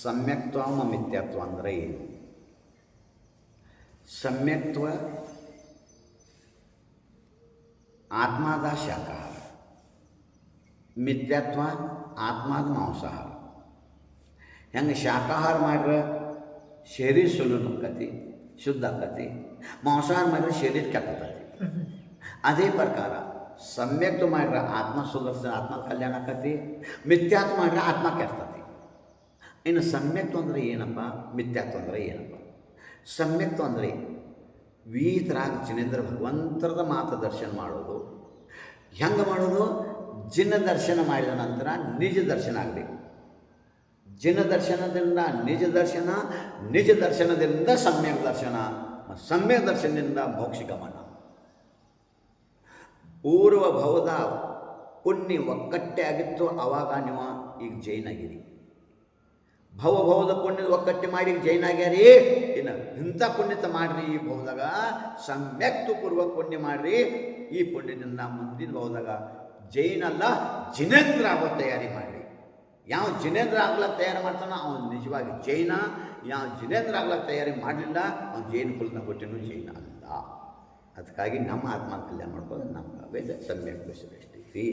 ಸಮ್ಯಕ್ತ್ವ ಮಿಥ್ಯತ್ವ ಅಂದರೆ ಏನು ಸಮ್ಯಕ್ತ್ವ ಆತ್ಮದ ಶಾಖಾಹಾರ ಮಿಥ್ಯತ್ವ ಆತ್ಮದ ಮಾಂಸಾಹಾರ ಹೆಂಗೆ ಶಾಖಾಹಾರ ಮಾಡ್ರೆ ಶರೀರ ಸುಲಭ ಆಕತಿ ಶುದ್ಧ ಆಕತಿ ಮಾಂಸಾಹಾರ ಮಾಡಿದ್ರೆ ಶರೀರ ಕೆಟ್ಟತತಿ ಅದೇ ಪ್ರಕಾರ ಸಮ್ಯಕ್ತು ಮಾಡ್ರೆ ಆತ್ಮ ಸುದರ್ಶನ ಆತ್ಮ ಕಲ್ಯಾಣ ಆಕತಿ ಮಿಥ್ಯಾತ್ವ ಮಾಡ್ರೆ ಆತ್ಮ ಕೆಡ್ತತಿ ಇನ್ನು ಸಮ್ಯಕ್ತು ಅಂದರೆ ಏನಪ್ಪ? ಮಿಥ್ಯಾತ್ವ ಅಂದರೆ ಏನಪ್ಪ? ಸಮ್ಯಕ್ತು ಅಂದರೆ ವೀತರಾಗ ಜಿನೇಂದ್ರ ಭಗವಂತರದ ಮಾತ್ರ ದರ್ಶನ ಮಾಡೋದು. ಹೆಂಗೆ ಮಾಡೋದು? ಜಿನ ದರ್ಶನ ಮಾಡಿದ ನಂತರ ನಿಜ ದರ್ಶನ ಆಗಬೇಕು. ಜಿನ ದರ್ಶನದಿಂದ ನಿಜ ದರ್ಶನ, ನಿಜ ದರ್ಶನದಿಂದ ಸಮ್ಯಕ್ ದರ್ಶನ ಸಮ್ಯಕ್ ದರ್ಶನದಿಂದ ಮೋಕ್ಷ ಗಮನ ಪೂರ್ವ ಭವದ ಪುಣ್ಯ ಒಕ್ಕಟ್ಟೆ ಆಗಿತ್ತು ಆವಾಗ ನೀವು ಈಗ ಜೈನಾಗಿರಿ. ಭವ ಭವದ ಪುಣ್ಯದ ಒಕ್ಕಟ್ಟೆ ಮಾಡಿ ಜೈನ್ ಜೈನಾಗ್ಯಾರಿ ಇನ್ನು ಇಂಥ ಪುಣ್ಯತ ಮಾಡ್ರಿ ಈ ಭವದಾಗ ಸಮ್ಯಕ್ತು ಪೂರ್ವ ಪುಣ್ಯ ಮಾಡ್ರಿ. ಈ ಪುಣ್ಯದಿಂದ ಮುಂದಿನ ಭವದಾಗ ಜೈನಲ್ಲ ಜಿನೇಂದ್ರ ಆಗೋ ತಯಾರಿ ಮಾಡ್ರಿ. ಯಾವ ಜಿನೇಂದ್ರ ಆಗ್ಲಕ್ಕೆ ತಯಾರಿ ಮಾಡ್ತಾನೋ ಅವನು ನಿಜವಾಗಿ ಜೈನ. ಯಾವ ಜಿನೇಂದ್ರ ಆಗ್ಲಕ್ಕೆ ತಯಾರಿ ಮಾಡಲಿಲ್ಲ, ಅವನು ಜೈನ ಕುಲದ ಕೊಟ್ಟಿನ ಜೈನ ಅಲ್ಲ. ಅದಕ್ಕಾಗಿ ನಮ್ಮ ಆತ್ಮ ಕಲ್ಯಾಣ ಮಾಡ್ಬೋದು ನಮ್ಮ ವೇದ ಸಮ್ಯಕ್ ಶ್ರೇಷ್ಠಿ